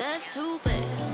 That's too bad.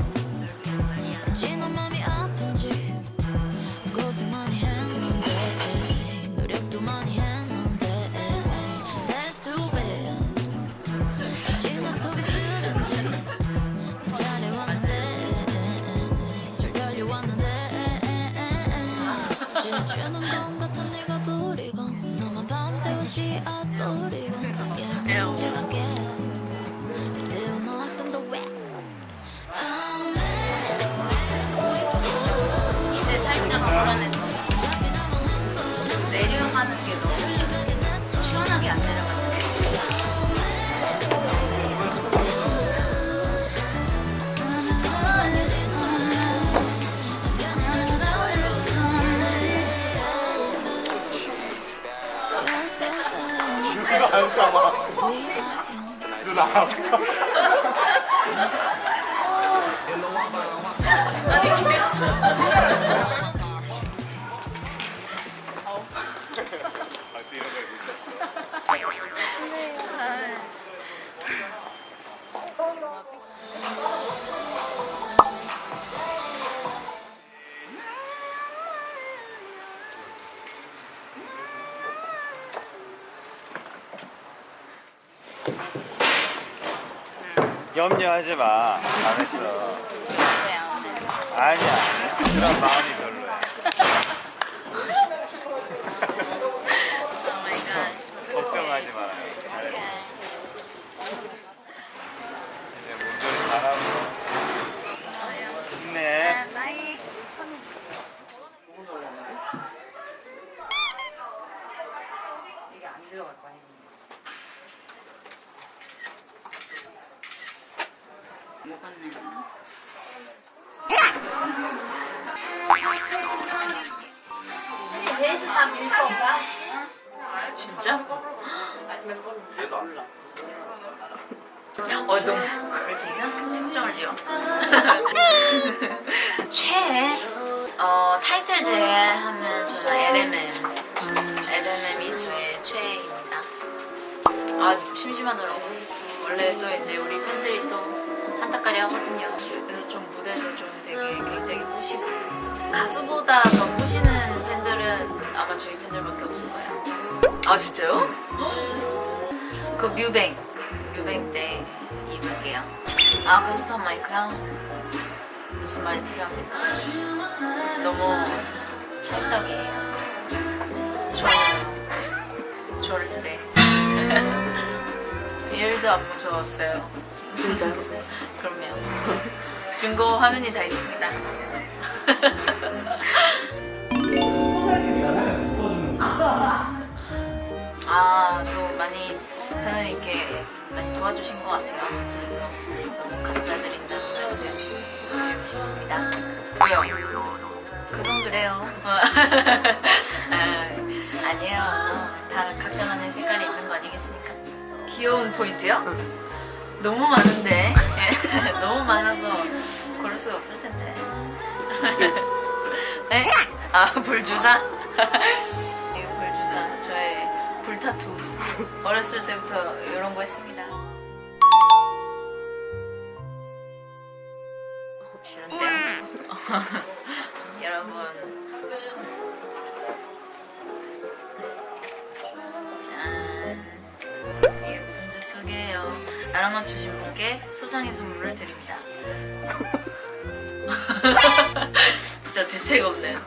누나 염려하지 마. 잘했어. 아니야. 그런 마음이 베이스 다밀 건가? 진짜? 어, 너무 표정을 지어. 최애? 어, 타이틀 제외하면 저는 LMM. 음, LMM이 저의 최애입니다. 아, 심심하더라고. 원래 또 이제 우리 팬들이 또 한타까리 하거든요. 그래서 좀 무대도 좀 되게 굉장히 꼬시고. 가수보다 더 꼬시는 아마 저희 팬들밖에 없을 거예요. 아, 진짜요? 그 뮤뱅. 뮤뱅 때 입을게요. 아, 커스텀 마이크요? 무슨 말이 필요합니까? 너무 찰떡이에요. 저는 절대 1도 안 무서웠어요. 진짜요? 그럼요. 증거 화면이 다 있습니다. 포인트요? 너무 많은데 너무 많아서 고를 수가 없을 텐데. 네? 아 불주사? 이거 불주사 저의 불타투 어렸을 때부터 이런 거 했습니다. 어, 싫은데요? 여러분 알아맞추신 분께 소장의 선물을 드립니다 진짜 대책 없네요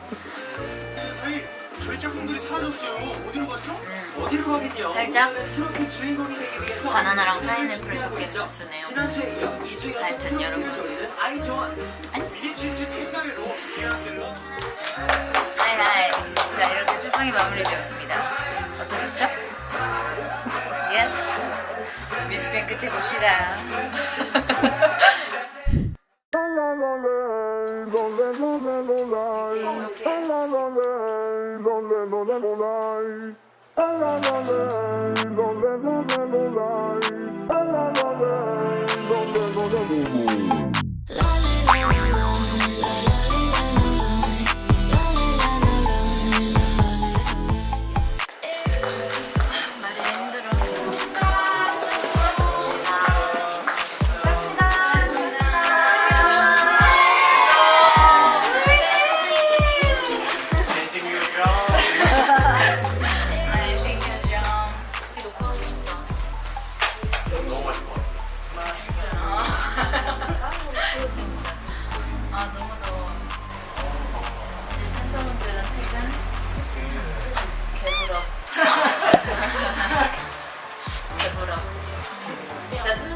저희 저희 짝꿍들이 사라졌어요. 어디로 갔죠? 어디로 가겠냐? 살짝 트로피 주인공이 되기 위해서 바나나랑 파인애플 섞인 주스네요 지난주에 이어 2주에 하여튼 여러분. 아이존 미리치즈 팬가르로 피어났습니다. 하이하이 자 이렇게 출방이 마무리되었습니다 어떠셨죠? 끝에 봅시다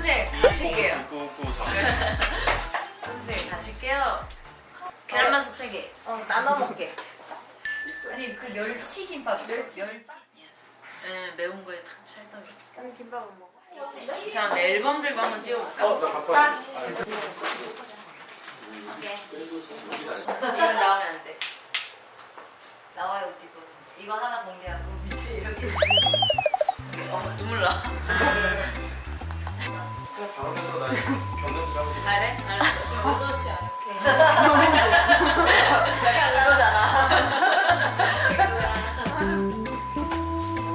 선생님 가실게요. 선생님 가실게요. 계란맛 세 개. 어 나눠 먹게. 아니 그 멸치 김밥 멸치 멸치 네 매운 거에 탁 찰떡이. 나는 김밥은 먹어. 자 네, 앨범 들고 한번 찍어볼까? 어, 나 오케이. 아, 이거 나오면 안 돼. 나와요 웃기고 이거 하나 공개하고 밑에 이렇게 어 눈물 나. 방에서 나 경력 좀 잘해? 알았어. 좀 의도치 않게. 약간 의도잖아.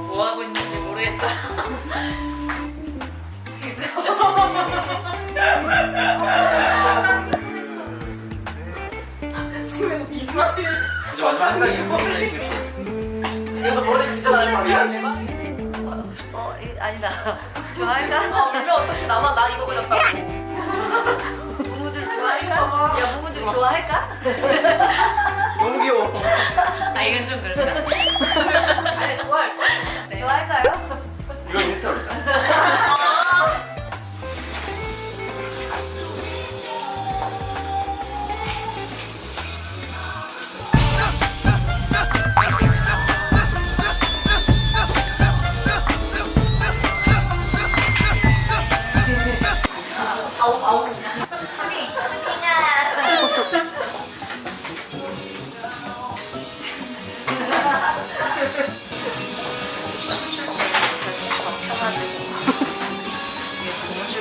뭐 하고 있는지 모르겠다. 이제 마지막 한 장이야. 이거 머리 진짜 잘 맞아. 어, 이, 아니다. 좋아할까? 어, 울면 어떻게 나만 나 이거 그렸다고. 무무들 좋아할까? 야, 무무들 좋아할까? 너무 귀여워. 아, 이건 좀 그럴까? 아니, 좋아할 거야. 네. 좋아할까요? 이건 인스타로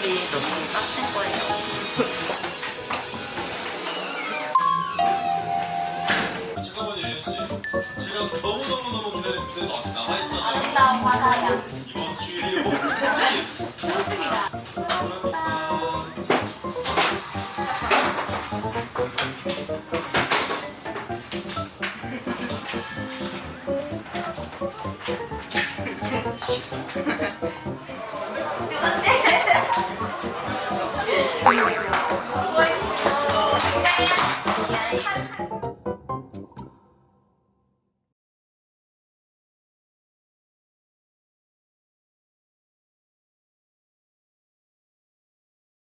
고무줄이 너무 빡센 거예요. 잠깐만요, 예은 씨. 제가 너무 너무 너무 기다리고 있는데 아직 남아 있잖아요. 아름다운 바다야. 이번 주일이 오늘 있을지. 좋습니다.